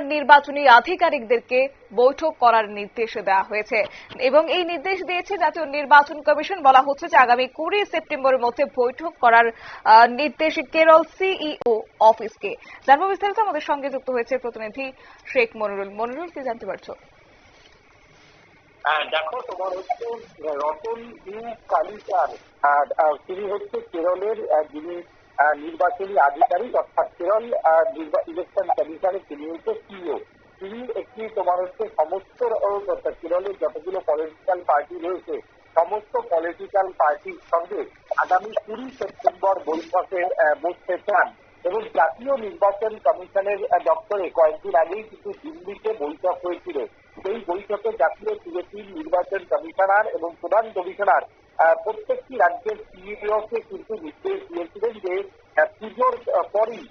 এবার নির্বাচনী আধিকারিকদেরকে বৈঠক করার নির্দেশ দেওয়া হয়েছে। এবং এই নির্দেশ দিয়েছে জাতীয় নির্বাচন কমিশন। বলা হচ্ছে যে আগামী কুড়ি সেপ্টেম্বরের মধ্যে বৈঠক করার নির্দেশ কেরল সিইও অফিসকে। জানব বিস্তারিত আমাদের সঙ্গে যুক্ত হয়েছে প্রতিনিধি শেখ মনিরুল। মনিরুল কি জানতে পারছ? আহ, দেখো তোমার হচ্ছে রতন কালিকার তিনি হচ্ছে কেরলের যিনি নির্বাচনী আধিকারিক অর্থাৎ কেরল ইলেকশন কমিশনের তিনি হচ্ছে সিইও। তিনি একটি তোমার হচ্ছে সমস্ত কেরলের যতগুলো পলিটিক্যাল পার্টি রয়েছে, সমস্ত পলিটিক্যাল পার্টির সঙ্গে আগামী কুড়ি সেপ্টেম্বর বৈঠকে বসতে চান এবং জাতীয় নির্বাচন কমিশনের দপ্তরে কয়েকদিন আগেই কিন্তু দিল্লিতে বৈঠক হয়েছিল। সেই বৈঠকে জাতীয় সিলেক্টিভ নির্বাচন কমিশনার এবং প্রধান কমিশনার প্রত্যেকটি রাজ্যের সিইওকে কিন্তু নির্দেশ দিয়েছিলেন যে পুজোর পরই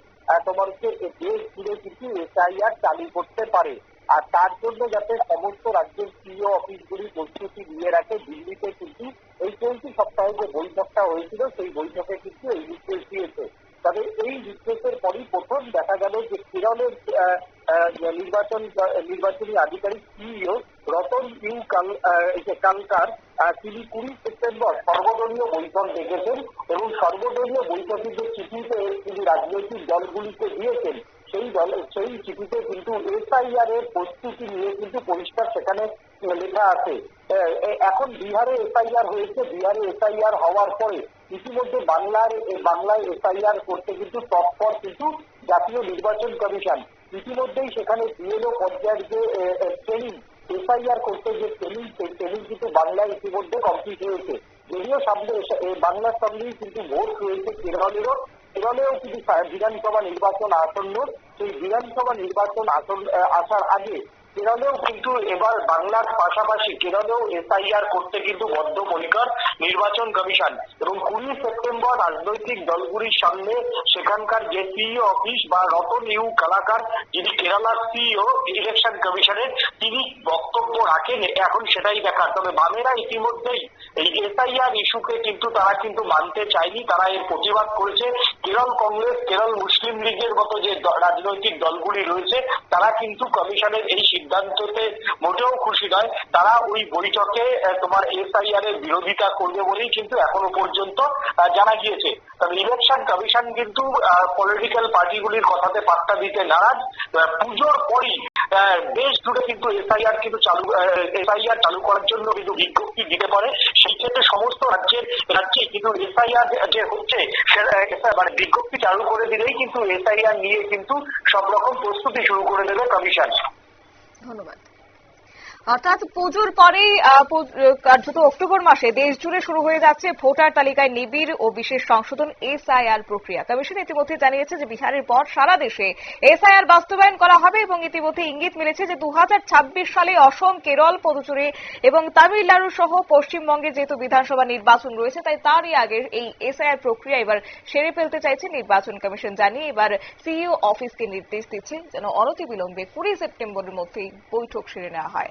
তোমার হচ্ছে দেশ জুড়ে কিন্তু এসআইআর চালু করতে পারে আর তার জন্য যাতে সমস্ত রাজ্যের সিইও অফিসগুলি প্রস্তুতি নিয়ে রাখে দিল্লিতে কিন্তু এই চলতি সপ্তাহে যে বৈঠকটা হয়েছিল সেই বৈঠকে কিন্তু এই নির্দেশ দিয়েছে তবে এই নির্দেশের পরই প্রথম দেখা গেল যে কেরলের নির্বাচন নির্বাচনী আধিকারিক সিইও রতন ইউ কালকার তিনি কুড়ি সেপ্টেম্বর সর্বদলীয় বৈঠক ডেকেছেন এবং সর্বদলীয় বৈঠকের যে চিঠিতে তিনি রাজনৈতিক দলগুলিকে দিয়েছেন, সেই দল, সেই চিঠিতে কিন্তু এসআইআর এর প্রস্তুতি নিয়ে কিন্তু পরিষ্কার সেখানে লেখা আছে। এখন বিহারে এসআইআর হয়েছে, বিহারে এসআইআর হওয়ার পরে ইতিমধ্যে বাংলার বাংলায় এসআইআর করতে কিন্তু তৎপর কিন্তু জাতীয় নির্বাচন কমিশন। ইতিমধ্যেই সেখানে বিএলও পর্যায়ের যে ট্রেনিং এসআইআর করতে যে ট্রেনিং সেই কিন্তু বাংলায় ইতিমধ্যে কমপ্লিট হয়েছে। যদিও সামনে বাংলার সঙ্গেই কিন্তু ভোট রয়েছে কেরলেরও কেরলেও কিন্তু বিধানসভা নির্বাচন আসন্ন। সেই বিধানসভা নির্বাচন আসন আসার আগে কেরলেও কিন্তু এবার বাংলার পাশাপাশি কেরলেও এসআইআর করতে কিন্তু বদ্ধপরিকর নির্বাচন কমিশন। এবং কুড়ি সেপ্টেম্বর রাজনৈতিক দলগুলির সামনে সেখানকার যে সিইও অফিস বা রতন ইউ কালাকার, যিনি কেরালার সিইও ইলেকশন কমিশনের, তিনি বক্তব্য রাখেন, এখন সেটাই দেখার। তবে বামেরা ইতিমধ্যেই এই এসআইআর ইস্যুকে কিন্তু তারা কিন্তু মানতে চায়নি, তারা এর প্রতিবাদ করেছে। কেরল কংগ্রেস কেরল মুসলিম লীগের মতো যে রাজনৈতিক দলগুলি রয়েছে, তারা কিন্তু কমিশনের এই সিদ্ধান্ততে মোটেও খুশি নয়। তারা ওই বৈঠকে তোমার এসআইআর এর বিরোধিতা করবে বলেই কিন্তু এখনও পর্যন্ত জানা গিয়েছে। তবে ইলেকশন কমিশন কিন্তু পলিটিক্যাল পার্টিগুলির কথাতে পাত্তা দিতে নারাজ। পুজোর পরই দেশ জুড়ে কিন্তু এসআইআর কিন্তু চালু এসআইআর চালু করার জন্য কিন্তু বিজ্ঞপ্তি দিতে পারে। সেই ক্ষেত্রে সমস্ত রাজ্যের, রাজ্যে কিন্তু এসআইআর যে হচ্ছে মানে বিজ্ঞপ্তি চালু করে দিলেই কিন্তু এসআইআর নিয়ে কিন্তু সব রকম প্রস্তুতি শুরু করে দেবে কমিশন। ধন্যবাদ। অর্থাৎ পুজোর পরেই কার্যত অক্টোবর মাসে দেশ জুড়ে শুরু হয়ে যাচ্ছে ভোটার তালিকায় নিবিড় ও বিশেষ সংশোধন এসআইআর প্রক্রিয়া। কমিশন ইতিমধ্যে জানিয়েছে যে বিহারের পর সারা দেশে এসআইআর বাস্তবায়ন করা হবে এবং ইতিমধ্যে ইঙ্গিত মিলেছে যে দু হাজার ছাব্বিশ সালে অসম, কেরল, পদুচুরি এবং তামিলনাড়ু সহ পশ্চিমবঙ্গে যেহেতু বিধানসভা নির্বাচন রয়েছে, তাই তারই আগে এই এসআইআর প্রক্রিয়া এবার সেরে ফেলতে চাইছে নির্বাচন কমিশন। জানিয়ে এবার সিইও অফিসকে নির্দেশ দিচ্ছে যেন অনতিবিলম্বে কুড়ি সেপ্টেম্বরের মধ্যেই বৈঠক সেরে নেওয়া হয়।